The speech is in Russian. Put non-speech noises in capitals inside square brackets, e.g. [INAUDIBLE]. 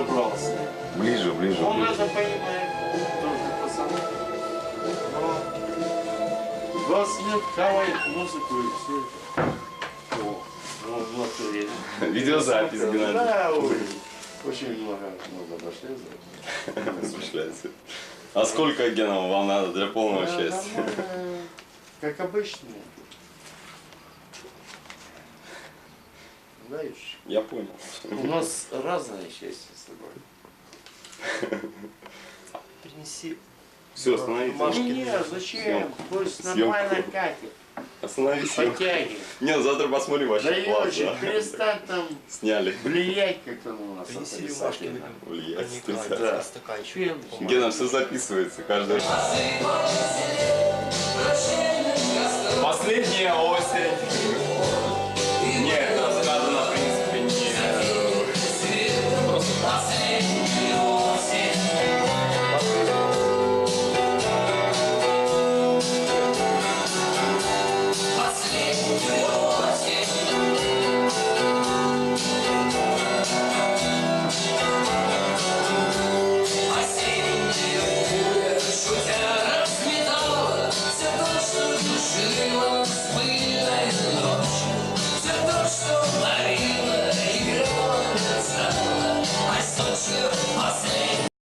разобрался. Ближе, ближе. Он ближе. это понимает, тоже пацаны. Но 20 лет хавает музыку и все это. О, ну, в натуре. [LAUGHS] Видеозапись, Геннадий. Да, ой, очень много много дошли за [LAUGHS] Осуществляется. А сколько генов вам надо для полного это. счастья? Как обычно. Знаешь, Я понял. у нас разное счастье с тобой. [LAUGHS] Принеси. Все, остановись. Не, зачем? Пусть нормально катит. Остановись. Подтягивай. Не, ну завтра посмотрим вообще Даешь, классно. перестань там Сняли. влиять, как он у нас Принеси рюмашки. Влиять, в стаканчик. Гена, все записывается, каждый Последняя осень